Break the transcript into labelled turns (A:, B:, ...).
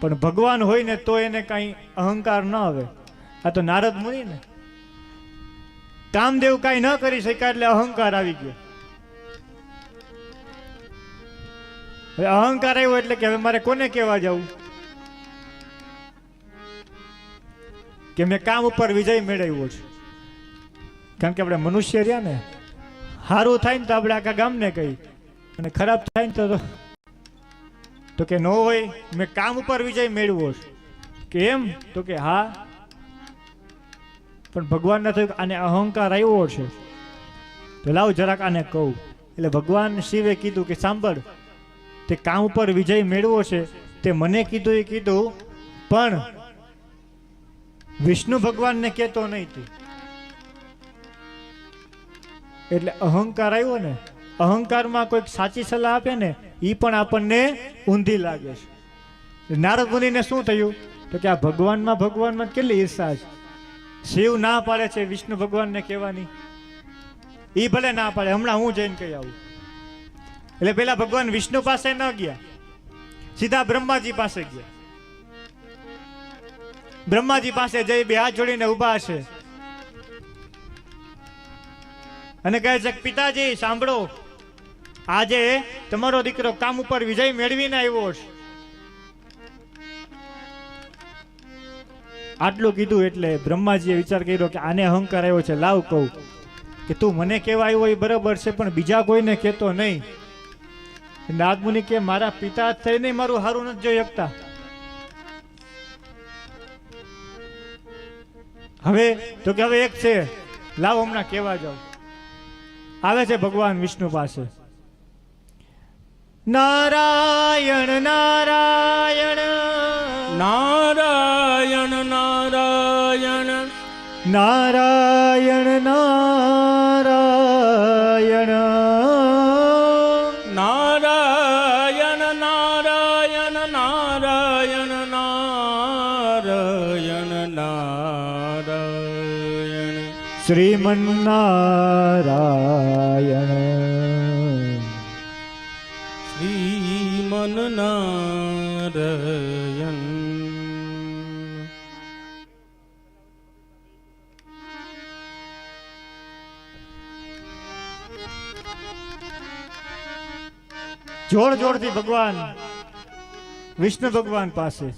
A: પણ ભગવાન હોય ને તો એને કાંઈ અહંકાર ન આવે. આ તો નારદ મુનિ ને. કામદેવ કાંઈ ન કરી શક્યા એટલે અહંકાર આવી ગયો. અહંકાર આવ્યો એટલે કે હવે મારે કોને કહેવા જવું? કે મેં કામ ઉપર વિજય મેળવ્યો છે. કારણ કે આપણે મનુષ્ય રહ્યા ને સારું થાય ને તો આપણે આખા ગામને કહી. અને ખરાબ થાય ને તો તો કે ન હોય, મેં કામ ઉપર વિજય મેળવ્યો છે. કેમ? તો કે હા. પણ ભગવાનને થયું આને અહંકાર આવ્યો છે. તો લાવ જરાક આને કહું. એટલે ભગવાન શિવે કીધું કે સાંભળ, તે કામ ઉપર વિજય મેળવો છે. તે મને કીધું એ કીધું, પણ વિષ્ણુ ભગવાનને કહેતો નહીં તું. એટલે અહંકાર આવ્યો ને, અહંકારમાં કોઈક સાચી સલાહ આપે ને એ પણ આપણને ઊંધી લાગે છે. નારદ મુનિને શું થયું? તો કે આ ભગવાનમાં ભગવાનમાં કેટલી ઈર્ષા છે. શિવ ના પાડે છે, વિષ્ણુ ભગવાનને કહેવાની. એ ભલે ના પાડે, હમણાં હું જઈને કહી આવું. એટલે પેલા ભગવાન વિષ્ણુ પાસે ન ગયા. સીધા બ્રહ્માજી પાસે ગયા. બ્રહ્માજી પાસે જઈ બે હાથ જોડીને ઊભા છે અને કહે છે પિતાજી, સાંભળો આજે તમારો દીકરો કામ ઉપર વિજય મેળવીને આવ્યો છે. આટલું કીધું એટલે બ્રહ્માજીએ વિચાર કર્યો કે આને અહંકાર આવ્યો છે. લાવ કહું કે તું મને કહેવા આવ્યો એ બરાબર છે, પણ બીજા કોઈને કહેતો નહીં. નાગમુનિ કે મારા પિતા થઈને મારું હારું નથી જોઈ શકતા. હવે તો કે હવે એક છે. લાવ હમણાં કહેવા જાઉં. આવે છે ભગવાન વિષ્ણુ પાસે. નારાયણ નારાયણ.
B: નારાયણ નારાયણ.
A: નારાયણ નારાયણ.
B: નારાયણ નારાયણ નારાયણ નારાયણ નારાયણ.
A: શ્રીમન્નારાયણ.
B: શ્રીમન નારાયણ
A: જોડ જોડથી ભગવાન વિષ્ણુ ભગવાન પાસે